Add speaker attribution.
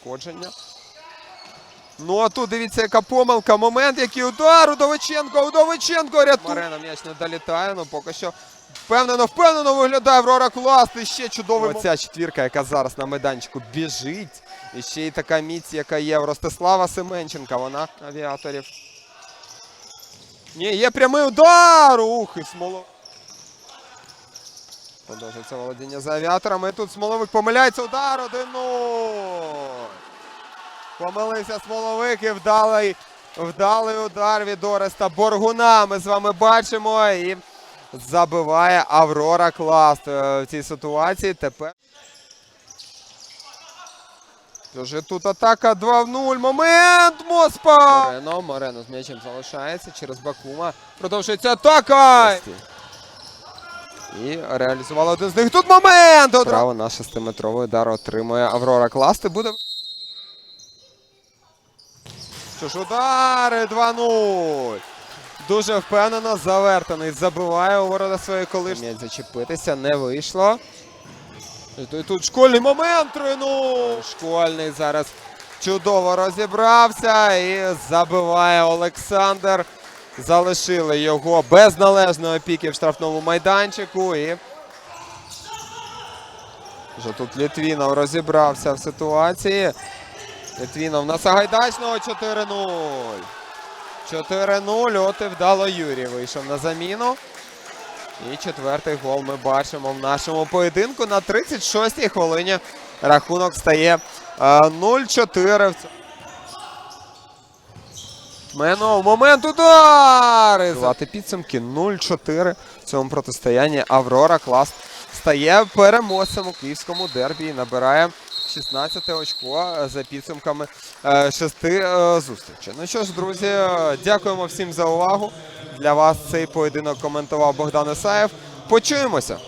Speaker 1: надходження. Ну а тут дивіться, яка помилка. Момент, який удар. Удовиченко, Удовиченко рятує. Марина м'яч не долітає, ну поки що впевнено, впевнено виглядає Аврора Клас. І ще чудовий. Оця четвірка, яка зараз на майданчику біжить. І ще й така міць, яка є в Ростислава Семенченка. Вона авіаторів. Ні, є прямий удар. Ух, і смоло. Продовжується володіння за авіаторами. І тут Смоловик помиляється. Удар 1-0. Помилився Смоловик і вдалий, вдалий удар від Ореста Боргуна. Ми з вами бачимо. І забиває Аврора Класт е, в цій ситуації. Тепер. Тож тут атака 2 в 0. Момент Моспа! Морено, Морено з м'ячем залишається через Бакума. Продовжується атака! І реалізували один з них. Тут момент! Право на 6-метровий удар отримує Аврора Класт. І буде. Що ж, удари 2-0. Дуже впевнено, завертаний. Забиває у ворота своєї колишні. М'яч зачепитися, не вийшло. І тут школьний момент 3-0. Школьний зараз чудово розібрався і забиває Олександр. Залишили його без належної опіки в штрафному майданчику. І вже тут Літвінов розібрався в ситуації. Літвінов на Сагайдачного 4-0. 4-0. От і вдало Юрій вийшов на заміну. І четвертий гол ми бачимо в нашому поєдинку. На 36-й хвилині рахунок стає е, 0-4. Тменов, момент удари! Звати підсумки 0-4 в цьому протистоянні. Аврора Клас стає переможцем у київському дербі і набирає 16 очко за підсумками е, шести е, зустрічей. Ну що ж, друзі, е, дякуємо всім за увагу. Для вас цей поєдинок коментував Богдан Ісаєв. Почуємося!